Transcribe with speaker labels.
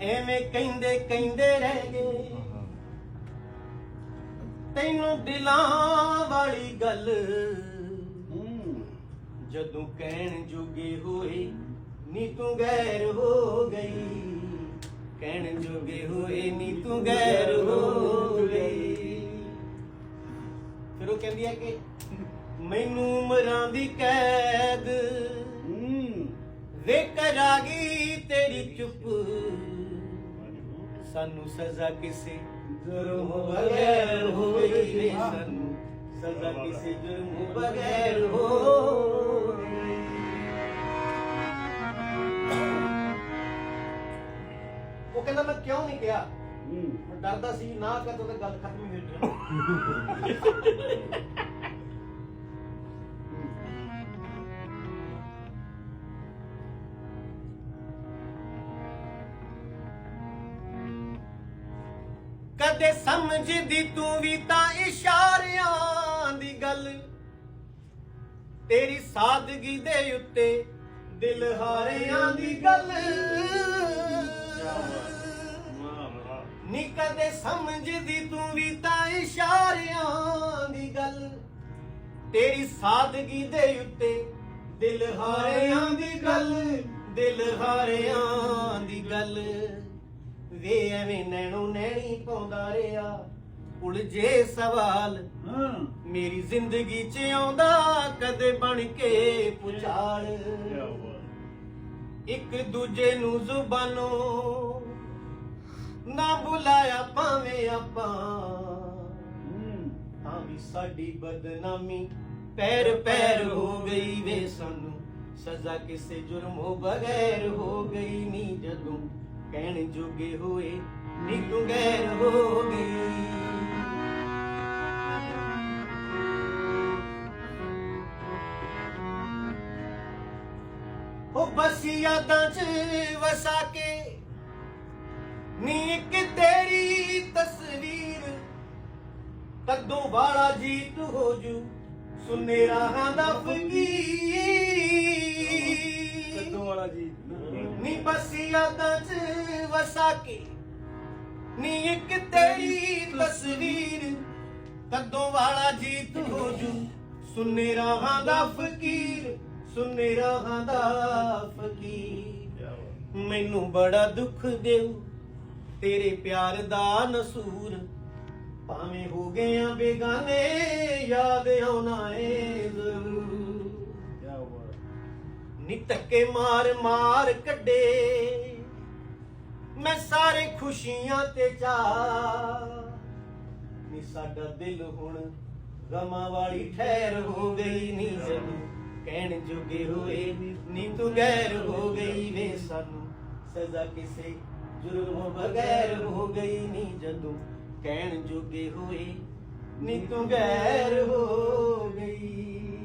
Speaker 1: ਐਵੇਂ ਕਹਿੰਦੇ ਕਹਿੰਦੇ ਰਹਿ ਗਏ। ਤੈਨੂੰ ਦਿਲਾਂ ਵਾਲੀ ਗੱਲ ਜਦੋਂ ਕਹਿਣ ਜੋਗੇ ਹੋਏ ਨੀ ਤੂੰ ਗੈਰ ਹੋ ਗਈ। ਕਹਿਣ ਜੋਗੇ ਹੋਏ ਨੀ ਤੂੰ ਗੈਰ ਹੋ ਗਈ। ਫਿਰ ਉਹ ਕਹਿੰਦੀ ਹੈ ਕਿ ਮੈਨੂੰ ਉਮਰਾਂ ਦੀ ਕੈਦ। ਵੇ ਕਰਾ ਗਈ ਤੇਰੀ ਚੁੱਪ। ਸਾਨੂੰ ਸਜ਼ਾ ਕਿਸੇ ਜੁਰਮ ਬਗੈਰ ਹੋ ਗਈ ਵੇ ਸਾਨੂੰ ਸਜ਼ਾ ਕਿਸੇ ਜੁਰਮ ਬਗੈਰ ਹੋ ਗਈ ਉਹ ਕਹਿੰਦਾ ਮੈਂ ਕਿਉਂ ਨਹੀਂ ਕਿਹਾ? ਮੈਂ ਡਰਦਾ ਸੀ ਨਾ ਕਰਦਾ ਤਾਂ ਗੱਲ ਖਤਮ ਹੀ ਹੋ ਜਾਣੀ ਕਦੇ ਸਮਝਦੀ ਤੂੰ ਵੀ ਤਾਂ ਇਸ਼ਾਰਿਆਂ ਦੀ ਗੱਲ। ਤੇਰੀ ਸਾਦਗੀ ਦੇ ਉੱਤੇ ਦਿਲ ਹਾਰਿਆਂ ਦੀ ਗੱਲ। ਨੀ ਕਦੇ ਸਮਝਦੀ ਤੂੰ ਵੀ ਤਾਂ ਇਸ਼ਾਰਿਆਂ ਦੀ ਗੱਲ। ਤੇਰੀ ਸਾਦਗੀ ਦੇ ਉੱਤੇ ਦਿਲ ਹਾਰਿਆਂ ਦੀ ਗੱਲ, ਦਿਲ ਹਾਰਿਆਂ ਦੀ ਗੱਲ। ਵੇ ਐਵੇਂ ਨੈਣੋ ਨੈਣੀ ਪਾਉਂਦਾ ਰਿਹਾ। ਉਲਝੇ ਸਵਾਲ ਮੇਰੀ ਜ਼ਿੰਦਗੀ 'ਚ ਆਉਂਦਾ ਕਦੇ ਬਣ ਕੇ ਪੁਚਾਲ। ਇੱਕ ਦੂਜੇ ਨੂੰ ਜ਼ੁਬਾਨੋਂ ਨਾ ਬੁਲਾਇਆ ਭਾਵੇਂ ਆਪਾਂ। ਤਾਂ ਵੀ ਸਾਡੀ ਬਦਨਾਮੀ ਪੈਰ ਪੈਰ ਹੋ ਗਈ ਵੇ ਸਾਨੂੰ। ਸਜ਼ਾ ਕਿਸੇ ਜੁਰਮੋਂ ਬਗੈਰ ਹੋ ਗਈ ਨੀ ਜਦੋਂ ਕਹਿਣ ਜੋਗੇ ਹੋਏ ਨੀ ਤੂੰ ਗੈਰ ਹੋ ਗਈ ਉਹ ਬਸ ਯਾਦਾਂ 'ਚ ਵਸਾ ਕੇ ਨੀ ਇੱਕ ਤੇਰੀ ਤਸਵੀਰ ਕਦੋਂ ਵਾਲਾ ਜੀਤ ਹੋ ਜੂ ਸੁਨੇ ਰਾਹਾਂ ਦਾ ਫਕੀਰ।
Speaker 2: ਕਦੋਂ ਵਾਲਾ ਜੀ
Speaker 1: ਨੀ ਬਸ ਯਾਦਾਂ 'ਚ ਵਸਾ ਕੇ ਨੀ ਇੱਕ ਤੇਰੀ ਤਸਵੀਰ ਕਦੋਂ ਵਾਲਾ ਜੀਤ ਹੋ ਜੂ। ਸੁਨੇ ਰਾਹਾਂ ਦਾ ਫਕੀਰ ਸੁਨੇ ਰਾਹਾਂ ਦਾ ਫਕੀਰ। ਮੈਨੂੰ ਬੜਾ ਦੁੱਖ ਦੇਉ ਤੇਰੇ ਪਿਆਰ ਦਾ ਨਸੂਰ। ਭਾਵੇਂ ਹੋ ਗਏ ਆ ਬੇਗਾਨੇ ਯਾਦ ਆਉਣਾ ਏ ਜ਼ਰੂਰ। ਨੀ ਧੱਕੇ ਮਾਰ ਮਾਰ ਕੱਢੇ। ਮੈਂ ਸਾਰੇ ਖੁਸ਼ੀਆਂ ਤੇ ਚਾ ਨੀ ਸਾਡਾ ਦਿਲ ਹੁਣ ਗਮਾਂ ਵਾਲੀ ਠਹਿਰ ਹੋ ਗਈ ਨੀ ਜਦੋਂ ਕਹਿਣ ਜੋਗੇ ਹੋਏ ਨੀ ਤੂੰ ਗੈਰ ਹੋ ਗਈ ਵੇ ਸਾਨੂੰ। ਸਜ਼ਾ ਕਿਸੇ ਜੁਰਮ ਬਗੈਰ ਹੋ ਗਈ ਨੀ ਜਦੋਂ। ਕਹਿਣ ਜੋਗੇ ਹੋਏ ਨੀ ਤੂੰ ਗੈਰ ਹੋ ਗਈ।